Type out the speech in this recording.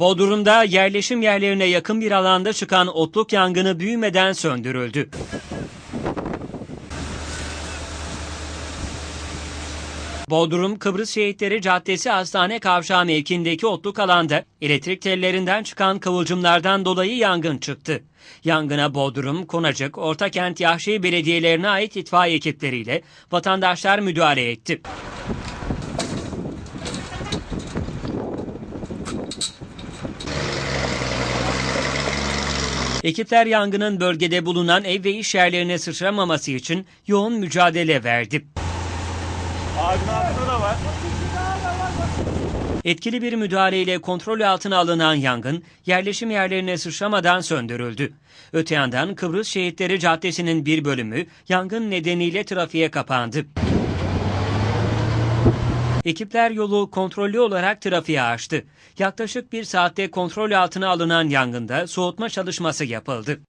Bodrum'da yerleşim yerlerine yakın bir alanda çıkan otluk yangını büyümeden söndürüldü. Bodrum Kıbrıs Şehitleri Caddesi Hastane Kavşağı mevkindeki otluk alanda elektrik tellerinden çıkan kıvılcımlardan dolayı yangın çıktı. Yangına Bodrum, Konacık, Ortakent Yahşi belediyelerine ait itfaiye ekipleriyle vatandaşlar müdahale etti. Ekipler yangının bölgede bulunan ev ve iş yerlerine sıçramaması için yoğun mücadele verdi. Ağacın altında da var. Etkili bir müdahaleyle kontrol altına alınan yangın yerleşim yerlerine sıçramadan söndürüldü. Öte yandan Kıbrıs Şehitleri Caddesi'nin bir bölümü yangın nedeniyle trafiğe kapandı. Ekipler yolu kontrollü olarak trafiğe açtı. Yaklaşık bir saatte kontrol altına alınan yangında soğutma çalışması yapıldı.